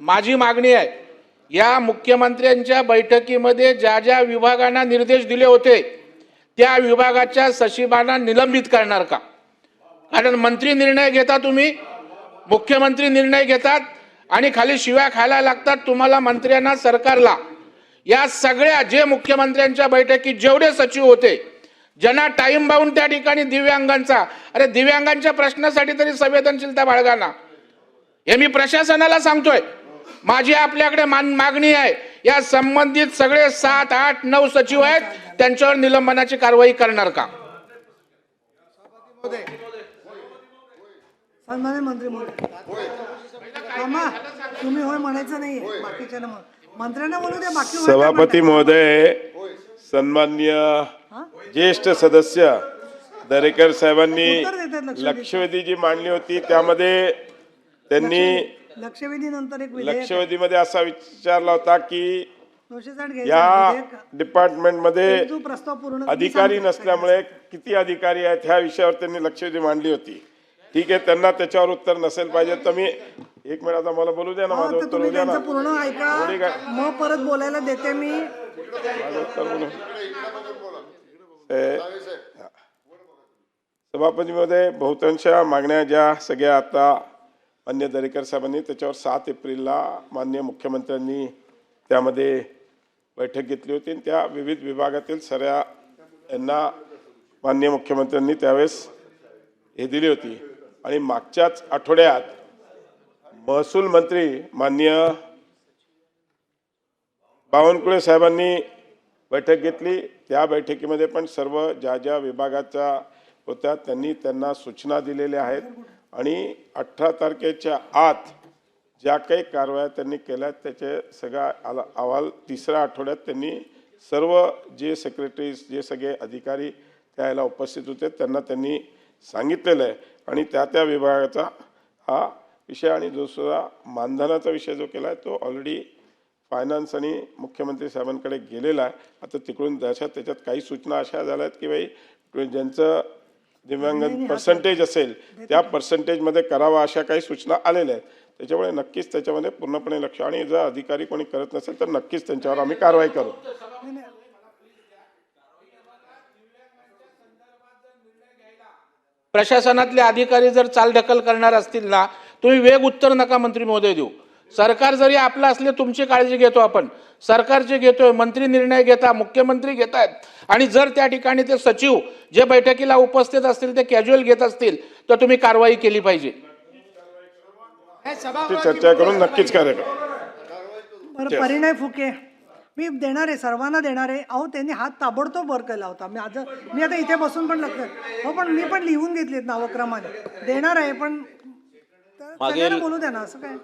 माझी मागणी आहे. या मुख्यमंत्र्यांच्या बैठकीमध्ये ज्या ज्या विभागांना निर्देश दिले होते त्या विभागाच्या सचिवांना निलंबित करणार का? कारण मंत्री निर्णय घेता तुम्ही मुख्यमंत्री निर्णय घेतात आणि खाली शिव्या खायला लागतात तुम्हाला मंत्र्यांना सरकारला. या सगळ्या जे मुख्यमंत्र्यांच्या बैठकीत जेवढे सचिव होते ज्यांना टाईम बाहून त्या ठिकाणी दिव्यांगांचा अरे दिव्यांगांच्या प्रश्नासाठी तरी संवेदनशीलता बाळगाना हे मी प्रशासनाला सांगतोय. माझी आपल्याकडे मान- मागणी आहे. या संबंधित सगळे सात आठ नऊ सचिव आहेत. त्यांच्यावर निलंबनाची कारवाई करणार का? सन्मान्य मंत्री महोदय. थांबा तुम्ही होय म्हणायचं नाहीये. बाकीच्या मंत्र्यांना बोलू द्या बाकी होय काय सभापती? महोदय सन्मान्य ज्येष्ठ सदस्य दरेकर साहेबांनी. लक्षवेधी. जी मांडली होती. त्यामध्ये त्यांनी लक्षवेधी नंतर एक विधेयक लक्षवेधीमध्ये असा विचारला होता की दोनशे साठ घ्यायचं या विधेयक. डिपार्टमेंटमध्ये जो प्रस्ताव पूर्ण तुम्ही अधिकारी. नसल्यामुळे किती अधिकारी आहेत ह्या विषयावर त्यांनी लक्षवेधी मांडली होती. ठीक आहे त्यांना त्याच्यावर उत्तर नसेल पाहिजे तर मी एक मिनिट आता मला बोलू द्या ना माझं तर उत्तर तुम्ही होऊ द्या ना. त्यांचं पूर्ण थोडी ऐका काय- मग परत बोलायला देते मी. माझं उत्तर बोलू. ए, हा. सभापतीमध्ये बहुतांश मागण्या ज्या सगळ्या आता मान्य दरेकर साहेबांनी त्याच्यावर सात एप्रिलला मान्य मुख्यमंत्र्यांनी त्यामध्ये बैठक घेतली होती. आणि त्या विविध विभागातील सऱ्या यांना मान्य मुख्यमंत्र्यांनी त्यावेळेस हे दिली होती. आणि मागच्याच आठवड्यात महसूल मंत्री मान्य बावनकुळे साहेबांनी बैठक घेतली. त्या बैठकीमध्ये पण सर्व ज्या ज्या विभागाच्या होत्या त्यांनी त्यांना सूचना दिलेल्या आहेत. आणि अठरा तारखेच्या आत ज्या काही कारवाया त्यांनी केल्या त्याचे सगळा आला अहवाल तिसऱ्या आठवड्यात त्यांनी सर्व जे सेक्रेटरीज जे सगळे अधिकारी त्याला उपस्थित होते त्यांना त्यांनी सांगितलेलं आहे. आणि त्या त्या विभागाचा हा विषय आणि दुसरा मानधनाचा विषय जो केला आहे तो ऑलरेडी फायनान्स आणि मुख्यमंत्री साहेबांकडे गेलेला आहे. आता तिकडून जशा त्याच्यात काही सूचना अशा झाल्या आहेत की बाई ज्यांचं दिव्यांग पर्सेंटेज असेल त्या पर्सेंटेजमध्ये करावा अशा काही सूचना आलेल्या आहेत. त्याच्यामुळे नक्कीच त्याच्यामध्ये पूर्णपणे लक्ष आणि जर अधिकारी कोणी करत नसेल तर नक्कीच त्यांच्यावर आम्ही कारवाई करू. प्रशासनातले अधिकारी जर चालढकल करणार असतील ना तुम्ही वेग उत्तर नका मंत्री महोदय देऊ. सरकार जरी आपलं असले तुमची काळजी घेतो आपण. सरकार जे घेतोय मंत्री निर्णय घेता मुख्यमंत्री घेत आहेत आणि जर त्या ठिकाणी ते सचिव जे बैठकीला उपस्थित असतील ते कॅज्युअल घेत असतील तर तुम्ही कारवाई केली पाहिजे. चर्चा करून नक्कीच बरं परिणय फुके मी देणार आहे सर्वांना देणार आहे अहो त्यांनी हात ताबडतोब वर केला होता. मी आज मी आता इथे बसून पण लक्षात हो पण मी पण लिहून घेतलीत नावक्रमाने देणार आहे पण बोलू द्या ना असं काय?